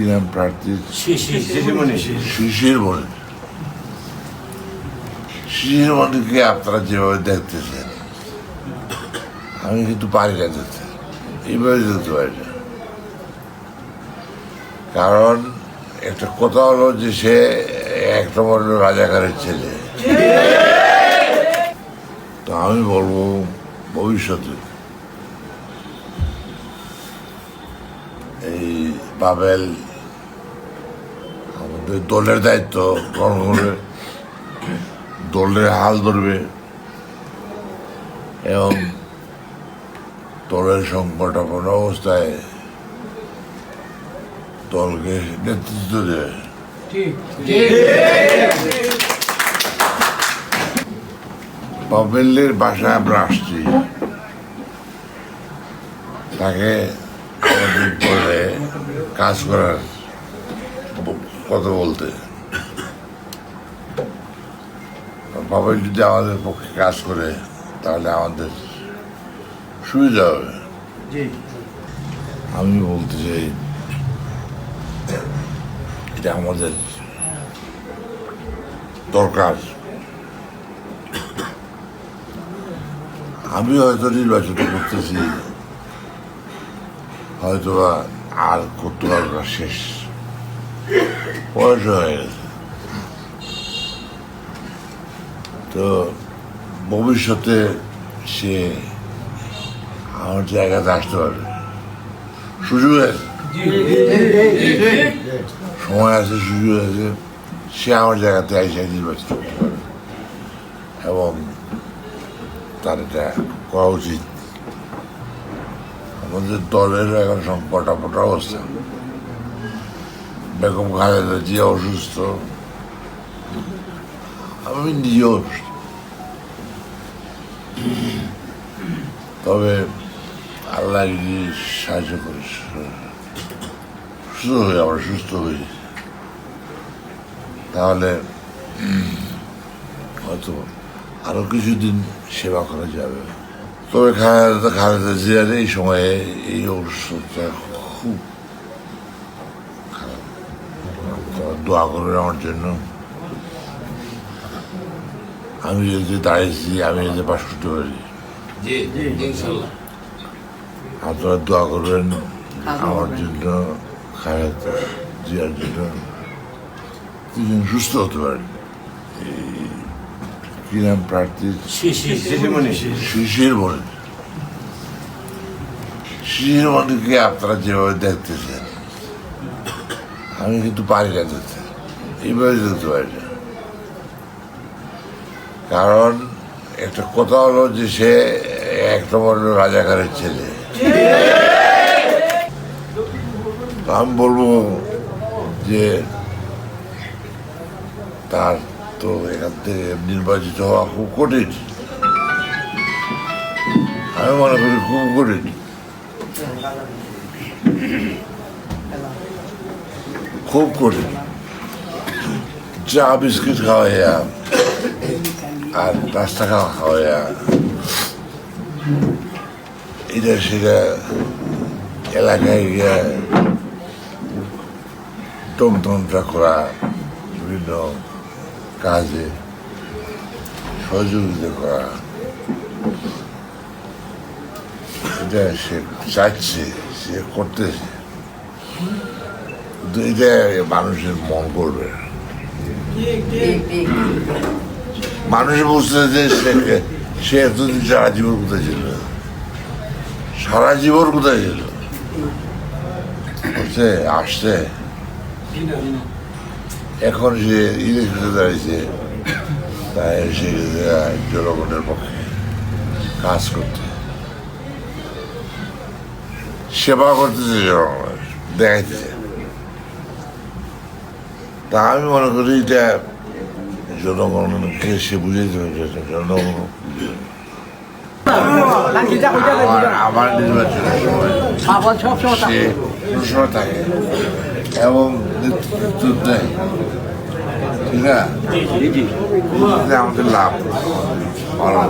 কি নাম প্রার্থী? শিশির মণি শিশির মণিকে আপনারা যেভাবে দেখতেছেন আমি কিন্তু পারি না দেখতে। এইভাবে দেখতে পারি না। কারণ একটা কথা হলো যে সে এক নম্বর রাজাকারের ছেলে। তো আমি বলব ভবিষ্যতে এই বাবেল দলের দায়িত্ব গ্রহণ করবে দলের হাল ধরবে। এবং দলের সংকটাপন্ন অবস্থায় দলকে নেতৃত্ব দেবে। বাসায় আমরা আসছি। তাকে বলে কাজ করার কথা বলতে। বাবা যদি আমাদের পক্ষে কাজ করে তাহলে আমাদের সুবিধা হবে। আমি বলতে চাই এটা আমাদের দরকার। আমি হয়তো নির্বাচন করতেছি হয়তোবা আর করতে পারব না শেষ। বয়স হয়ে গেছে তো ভবিষ্যতে সে আমার জায়গাতে আসতে পারবে। সুযোগ আছে? সময় আছে সুযোগ আছে সে আমার জায়গাতে করতে পারবে। এবং তার এটা করা উচিত। আমাদের দলের এখন সংকটাপট অবস্থা। বেগম খালেদা জিয়া অসুস্থ আমি নিজেও অসুস্থ তবে আল্লাহ সাহায্য করে সুস্থ হয়ে আমরা সুস্থ হই তাহলে হয়তো আরও কিছুদিন সেবা করা যাবে তবে খালেদা খালেদা জিয়ার এই সময়ে এই অসুস্থতা খুব খারাপ আপনারা দোয়া করবেন আমার জন্য। আমি যদি দাঁড়িয়েছি আমি যদি পাশ করতে পারি আপনারা দোয়া করবেন আমার জন্য খালেদা জিয়ার জন্য। দুজন সুস্থ হতে পারেন। এই কি নাম প্রার্থী? শিশির মণি। শিশির মণিকে আপনারা যেভাবে দেখতেছেন আমি কিন্তু পারি না দেখতে এইভাবে দেখতে পারি না। কারণ একটা কথা হলো যে সে এক নম্বর রাজাকারের ছেলে। আমি বলব যে তার তো এখান থেকে নির্বাচিত হওয়া খুব কঠিন। আমি মনে করি খুব কঠিন। খুব কঠিন। চা বিস্কিট খাওয়াইয়া আর রাস্তা খাওয়া খাওয়াইয়া এটা সেটা এলাকায় গিয়া টমটমটা করা, বিভিন্ন কাজে সহযোগিতা করা। এটা সে চাচ্ছে সে করতেছে। এটা মানুষের মন করবে। মানুষ বুঝতে যে সে এতদিন সারা জীবন কোথায় ছিল? সারা জীবন কোথায় ছিল? বুঝছে আসছে। এখন সে ইলেকশনে দাঁড়িয়েছে। তাই সে জনগণের পক্ষে কাজ করতে। সেবা করতেছে জনগণের দেখাইতেছে। তা আমি মনে করি এটা জনগণকে সে বুঝাইতে হবে জনগণ আমার নির্বাচনের সময় সে থাকে এবং নেতৃত্ব দেয়। ঠিক এতে আমাদের লাভ। ভালো।